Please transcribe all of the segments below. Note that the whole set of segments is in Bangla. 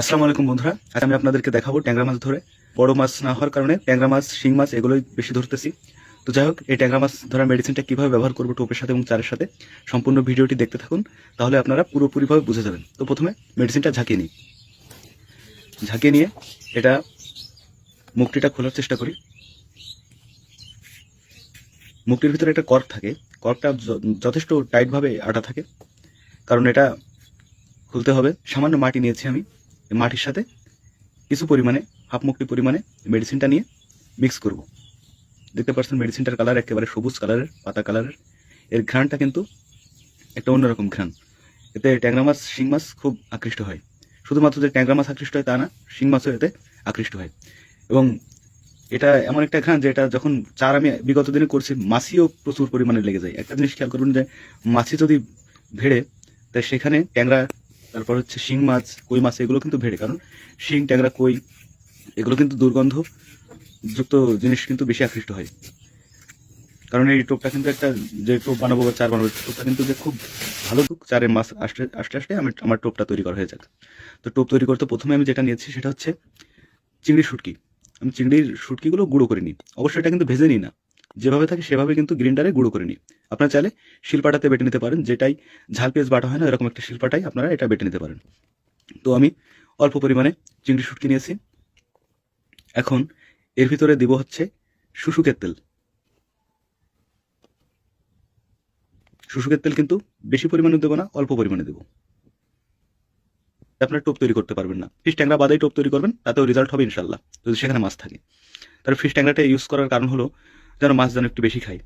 আসসালামু আলাইকুম বন্ধুরা। আজ আমি আপনাদেরকে দেখাবো ট্যাংরা মাছ ধরে। বড় মাছ না হওয়ার কারণে ট্যাংরা মাছ, শিং মাছ এগুলোই বেশি ধরতেছি। তো যাই হোক, এই ট্যাংরা মাছ ধরার মেডিসিনটা কীভাবে ব্যবহার করব টোপের সাথে এবং চারের সাথে, সম্পূর্ণ ভিডিওটি দেখতে থাকুন, তাহলে আপনারা পুরোপুরিভাবে বুঝে যাবেন। তো প্রথমে মেডিসিনটা ঝাঁকিয়ে নিই। ঝাঁকিয়ে নিয়ে এটা মুখটিটা খোলার চেষ্টা করি। মুখটির ভিতরে একটা কর্ক থাকে। কর্কটা যথেষ্ট টাইটভাবে আটা থাকে। কারণ এটা খুলতে হবে। সামান্য মাটি নিয়েছি আমি। মাটির সাথে কিছু পরিমাণে, হাফ মুক্তি পরিমাণে মেডিসিনটা নিয়ে মিক্স করব। দেখতে পাচ্ছেন মেডিসিনটার কালার একেবারে সবুজ কালারের পাতা কালারের এর ঘ্রাণটা কিন্তু একটা অন্যরকম ঘ্রাণ। এতে ট্যাংরা মাছ, শিং মাছ খুব আকৃষ্ট হয়। শুধুমাত্র যে ট্যাংরা মাছ আকৃষ্ট হয় তা না, শিং মাছও এতে আকৃষ্ট হয়। এবং এটা এমন একটা ঘ্রাণ যে এটা যখন চার আমি বিগত দিনে করছি, মাছিও প্রচুর পরিমাণে লেগে যায়। একটা জিনিস খেয়াল করুন যে মাছি যদি ভেড়ে, তাই সেখানে ট্যাংরা তারপর হচ্ছে শিং মাছ, কই মাছ, এগুলো কিন্তু ভেড়ে। কারণ শিং, ট্যাংরা, কই, এগুলো কিন্তু দুর্গন্ধ যুক্ত জিনিস কিন্তু বেশি আকৃষ্ট হয়। কারণ এই টোপটা কিন্তু একটা যে টোপ বানাবো বা চার বানাবো টোপটা কিন্তু যে খুব ভালো চারে মাছ আসতে আস্তে আস্তে আমি আমার টোপটা তৈরি করা হয়ে যাক। তো টোপ তৈরি করতে প্রথমে আমি যেটা নিয়েছি সেটা হচ্ছে চিংড়ির শুটকি। আমি চিংড়ির শুটকিগুলো গুঁড়ো করে নিই অবশ্যই এটা কিন্তু ভেজে নিই না। যেভাবে থাকে সেভাবে কিন্তু গ্রিন্ডারে গুঁড়ো করে নিই আপনারা চাইলে শিলপাটাতে বেটে নিতে পারেন, যেটাই ঝাল পেঁয়াজ বাটা হয় না, এরকম একটা শিলপাটাই আপনারা এটা বেটে নিতে পারেন। তো আমি অল্প পরিমাণে চিংড়ি শুটকি নিয়েছি। এখন এর ভিতরে দিব হচ্ছে শুশুকের তেল। শুশুকের তেল কিন্তু বেশি পরিমাণে দেবো না, অল্প পরিমাণে দেবো। আপনার টোপ তৈরি করতে পারবেন না। ফিশ ট্যাংরা বাদাই টোপ তৈরি করবেন, তাতেও রেজাল্ট হবে ইনশাল্লাহ যদি সেখানে মাছ থাকে। তার ফিশ ট্যাংরাটা ইউজ করার কারণ হলো যেন মাছ যেন একটু বেশি খায়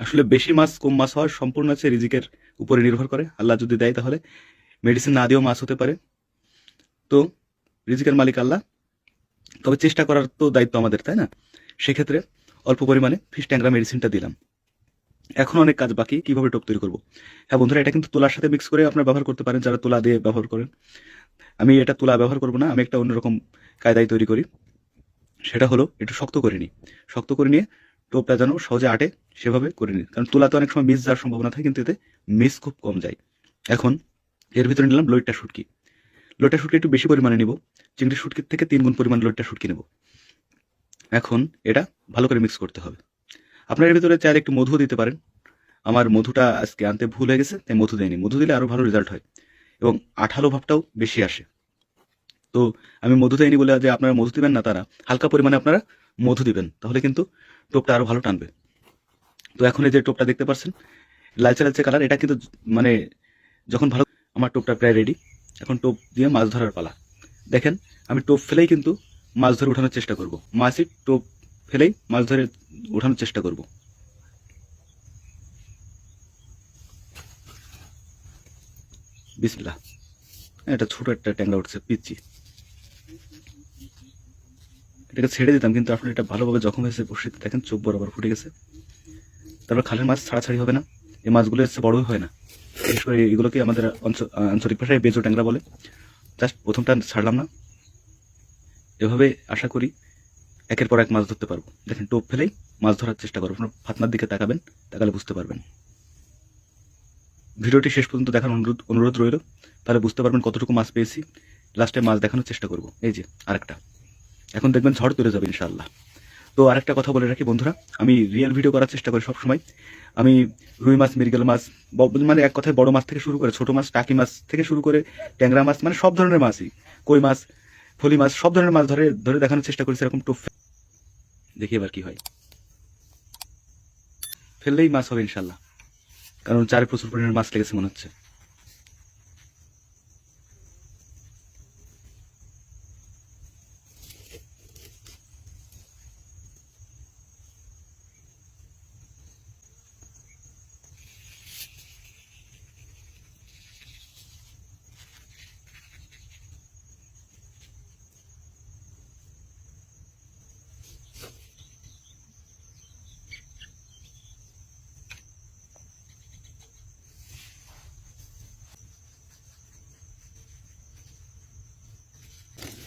আসলে বেশি মাছ, কম মাছ হওয়ার সম্পূর্ণ হচ্ছে রিজিকের উপরে নির্ভর করে। আল্লাহ যদি দেয় তাহলে মেডিসিন না দিয়েও মাছ হতে পারে। তো রিজিকের মালিক আল্লাহ। তবে চেষ্টা করার তো দায়িত্ব আমাদের, তাই না? সেক্ষেত্রে অল্প পরিমাণে ফিশ ট্যাংরা মেডিসিনটা দিলাম। এখন অনেক কাজ বাকি, কীভাবে টোপ তৈরি করব? হ্যাঁ বন্ধুরা, এটা কিন্তু তুলার সাথে মিক্স করে আপনারা ব্যবহার করতে পারেন, যারা তুলা দিয়ে ব্যবহার করেন। আমি এটা তুলা ব্যবহার করব না, আমি একটা অন্যরকম কায়দায় তৈরি করি। সেটা হলো একটু শক্ত করে নিই। শক্ত করে নিয়ে টোপটা যেন সহজে আটে সেভাবে করে নিই। কারণ তুলাতে অনেক সময় মিস যাওয়ার সম্ভাবনা থাকে, কিন্তু এতে মিস খুব কম যায়। এখন এর ভিতরে নিলাম লইট্টা শুটকি। লইট্টা শুটকি একটু বেশি পরিমাণে নিব। চিংড়ি শুটকির থেকে তিন গুণ পরিমাণ লইট্টা শুটকি নেব। এখন এটা ভালো করে মিক্স করতে হবে। আপনার এর ভিতরে চাইলে একটু মধু দিতে পারেন। আমার মধুটা আজকে আনতে ভুল হয়ে গেছে, তাই মধু দেয়নি মধু দিলে আরও ভালো রেজাল্ট হয়। এবং আঠালো ভাবটাও বেশি আসে। তো আমি মধু দেয়নি বলে যে আপনারা মধু দিবেন না তারা, হালকা পরিমাণে আপনারা মধু দিবেন, তাহলে কিন্তু টোপটা আরও ভালো টানবে। তো এখন এই যে টোপটা দেখতে পাচ্ছেন, লালচে লালচে কালার, এটা কিন্তু মানে যখন ভালো, আমার টোপটা প্রায় রেডি এখন টোপ দিয়ে মাছ ধরার পালা। দেখেন, আমি টোপ ফেলেই কিন্তু মাছ ধরে ওঠানোর চেষ্টা করব। মাছই টোপ ফেলেই মাছ ধরে ওঠানোর চেষ্টা করব। বিসমিল্লাহ। এটা ছোট একটা ট্যাংরা উঠছে পিচ্ছি এটাকে ছেড়ে দিতাম, কিন্তু আসলে এটা ভালোভাবে জখম হয়েছে বসিতে দেখেন, চোখ বরাবর ফুটে গেছে। তারপর খালের মাছ ছাড়াছাড়ি হবে না, এই মাছগুলো এসে বড়ই হয় না। বিশেষ করে এগুলোকে আমাদের আঞ্চলিক ভাষায় বেজো ট্যাংরা বলে। জাস্ট প্রথমটা ছাড়লাম না। এভাবে আশা করি একের পর এক মাছ ধরতে পারব। দেখেন, টোপ ফেলেই মাছ ধরার চেষ্টা করব। আপনার ফাতনার দিকে তাকাবেন, তাকালে বুঝতে পারবেন। ভিডিওটি শেষ পর্যন্ত দেখার অনুরোধ অনুরোধ রইল। তাহলে বুঝতে পারবেন কতটুকু মাছ পেয়েছি। লাস্টে মাছ দেখানোর চেষ্টা করব। এই যে, আরেকটা। এখন দেখবেন ঝড় তুলে যাবে ইনশাল্লাহ তো আরেকটা কথা বলে রাখি বন্ধুরা, আমি রিয়েল ভিডিও করার চেষ্টা করি সবসময়। আমি রুই মাছ, মৃগেল মাছ মানে এক কথায় বড় মাছ থেকে শুরু করে ছোট মাছ, টাকি মাছ থেকে শুরু করে ট্যাংরা মাছ মানে সব ধরনের মাছই। কই মাছ, ফলি মাছ, সব ধরনের মাছ ধরে ধরে দেখানোর চেষ্টা করি এরকম টোপ দেখি এবার কি হয়। ফেললেই মাছ হবে ইনশাল্লাহ কারণ চারে প্রচুর পরিমাণে মাছ লেগেছে মনে হচ্ছে।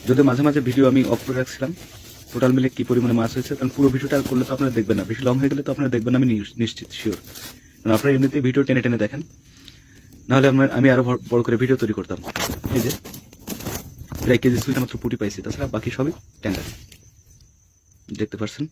যদি মাঝে মাঝে ভিডিও আমি অফ করে রাখছিলাম টোটাল মিলে কি পরিমাণে মাছ হয়েছে, কারণ পুরো ভিডিওটা আর করলে তো আপনারা দেখবেন না। বেশি লং হয়ে গেলে তো আপনারা দেখবেন আমি নিশ্চিত শিওর কারণ আপনারা এমনিতেই ভিডিও টেনে টেনে দেখেন। নাহলে আমরা আমি আরও বড়- বড় করে ভিডিও তৈরি করতাম। এই যে, প্রায় কেজি সুইটা মাত্র পুটি পাইছি, তাছাড়া বাকি সবই ট্যাঙ্গার দেখতে পাচ্ছেন